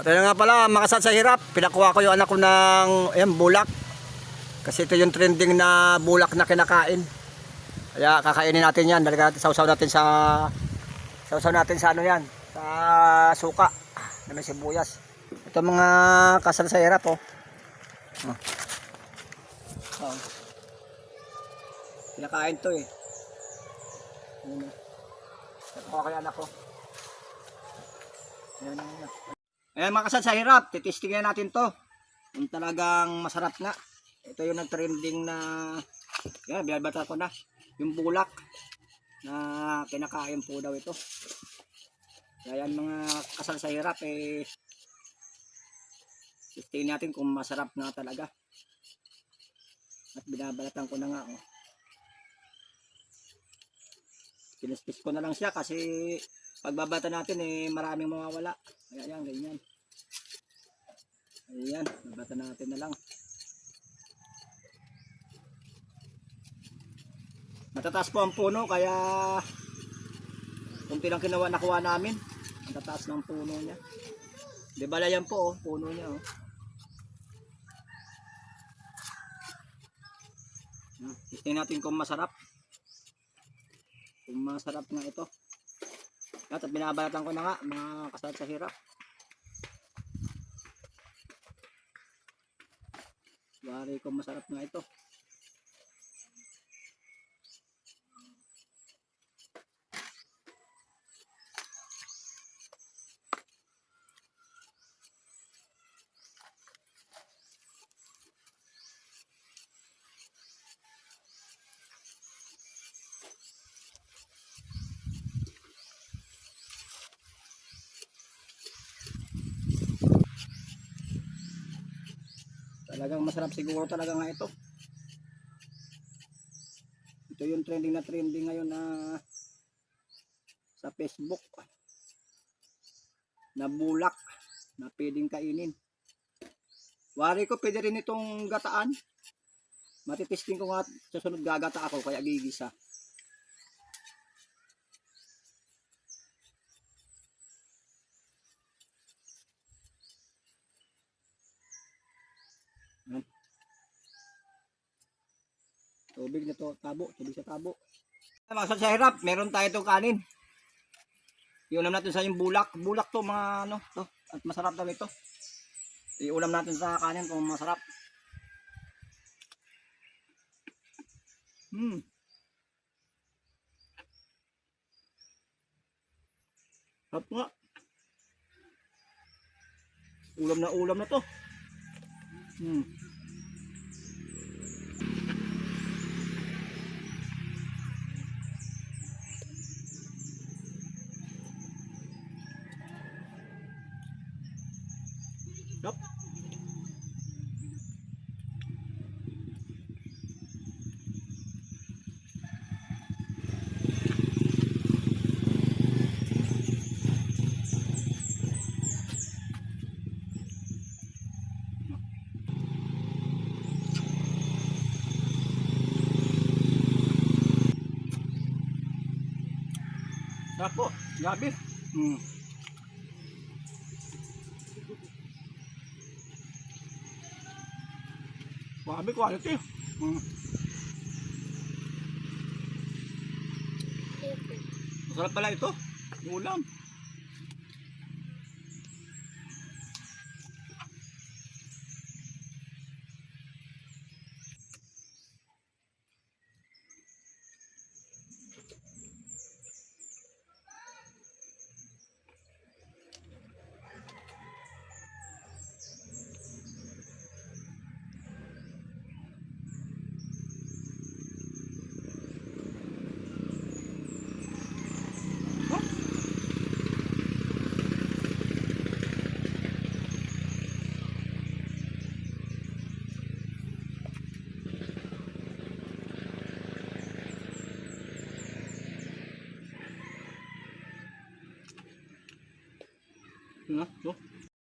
At ayun nga pala, makasal sa hirap. Pinakuha ko yung anak ko ng ayan, bulak. Kasi ito yung trending na bulak na kinakain. Kaya kakainin natin yan. Dalaga natin, sausaw natin sa... Sausaw natin sa ano yan. Sa suka. Na may sibuyas. Ito mga kasal sa hirap oh. Oh. Oh. Kinakain to eh. Ano Nakuha ko yung anak ko. Ayan, ayan, ayan. Ayan mga kasal sa hirap, titistingin natin to. Kung talagang masarap nga. Ito yung nag-trending na, yan, binabata ko na. Yung bulak na kinakain po daw ito. Kaya yan mga kasal sa hirap, eh, tistingin natin kung masarap nga talaga. At binabalatan ko na nga. Oh. Pinispis ko na lang siya kasi pagbabata natin eh maraming mawawala. Kaya yan, ganyan. Ayan, nabata natin na lang. Matataas po ang puno kaya kunti lang kinawa nakuha namin. Ang tataas ng puno niya. Di bala yan po oh, puno niya oh. Ah, Tingnan natin kung masarap. Kung masarap nga ito. At binabalatan ko na nga mga kasal sa hirap. Bari kung masarap nga ito. Talagang masarap siguro talaga nga ito. Ito yung trending na trending ngayon na sa Facebook. Na bulak na pwedeng kainin. Wari ko pwede rin itong gataan. Matitesting ko nga sa sunod gagata ako kaya gigisa. Tubig na to, tabo, tubig sa tabo. Mga sa sa hirap, meron tayo itong kanin. Iulam natin sa yung bulak. Bulak to mga ano, to. At masarap daw ito. Iulam natin sa kanin kung masarap. Hmm. Sarap nga. Ulam na ulam na to. Hmm. Po. Gabi. Hmm. Grabe quality. Mm. Masarap pala ito. Yung ulam. Yun na, ito.